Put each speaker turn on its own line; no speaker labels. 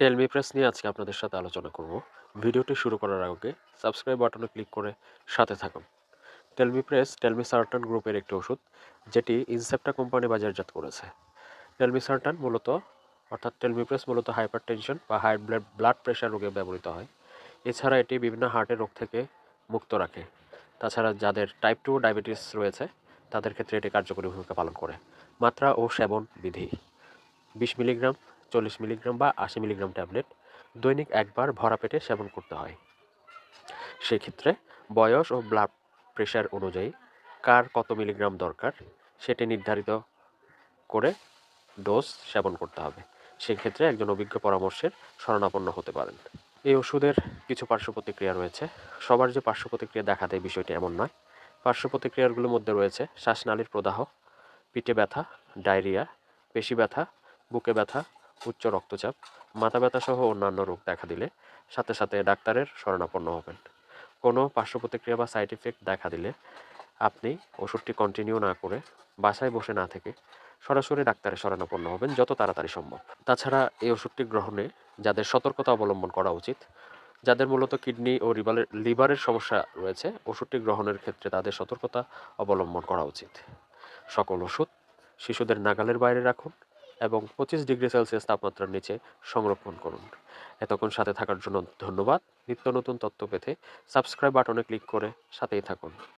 Tell me press নিয়ে আজকে আপনাদের সাথে আলোচনা করব। ভিডিওটি শুরু করার আগে সাবস্ক্রাইব বাটনে ক্লিক করে সাথে থাকুন। টেলমি প্রেস টেলমি সার্টান গ্রুপের একটি ওষুধ, যেটি ইনসেপ্টা কোম্পানি বাজারজাত করেছে। টেলমি সার্টান মূলত, অর্থাৎ টেলমি প্রেস মূলত হাইপার টেনশন বা হাই ব্লাড প্রেশার রোগে ব্যবহৃত হয়। এছাড়া এটি বিভিন্ন হার্টের রোগ থেকে মুক্ত রাখে। তাছাড়া যাদের টাইপ টু ডায়াবেটিস রয়েছে, তাদের ক্ষেত্রে এটি কার্যকরী ভূমিকা পালন করে। মাত্রা ও সেবন বিধি। বিশ মিলিগ্রাম চল্লিশ মিলিগ্রাম বা আশি মিলিগ্রাম ট্যাবলেট দৈনিক একবার ভরা পেটে সেবন করতে হয়। সেক্ষেত্রে বয়স ও ব্লাড প্রেশার অনুযায়ী কার কত মিলিগ্রাম দরকার সেটি নির্ধারিত করে ডোজ সেবন করতে হবে। সেক্ষেত্রে একজন অভিজ্ঞ পরামর্শের শরণাপন্ন হতে পারেন। এই ওষুধের কিছু পার্শ্ব প্রতিক্রিয়া রয়েছে। সবার যে পার্শ্ব প্রতিক্রিয়া দেখা দেয় বিষয়টি এমন নয়। পার্শ্ব প্রতিক্রিয়াগুলোর মধ্যে রয়েছে শ্বাসনালীর প্রদাহ, পিঠে ব্যথা, ডায়রিয়া, পেশি ব্যথা, বুকে ব্যথা উচ্চ রক্তচাপ, মাথা ব্যথা সহ অন্যান্য রোগ দেখা দিলে সাথে সাথে ডাক্তারের শরণাপন্ন হবেন। কোনো পার্শ্ব প্রতিক্রিয়া বা সাইড ইফেক্ট দেখা দিলে আপনি ওষুধটি কন্টিনিউ না করে বাসায় বসে না থেকে সরাসরি ডাক্তারের শরণাপন্ন হবেন যত তাড়াতাড়ি সম্ভব। তাছাড়া এই ওষুধটি গ্রহণে যাদের সতর্কতা অবলম্বন করা উচিত, যাদের মূলত কিডনি ও লিভারের লিভারের সমস্যা রয়েছে, ওষুধটি গ্রহণের ক্ষেত্রে তাদের সতর্কতা অবলম্বন করা উচিত। সকল ওষুধ শিশুদের নাগালের বাইরে রাখুন এবং পঁচিশ ডিগ্রি সেলসিয়াস তাপমাত্রার নিচে সংরক্ষণ করুন। এতক্ষণ সাথে থাকার জন্য ধন্যবাদ। নিত্য নতুন তথ্য পেতে সাবস্ক্রাইব বাটনে ক্লিক করে সাথেই থাকুন।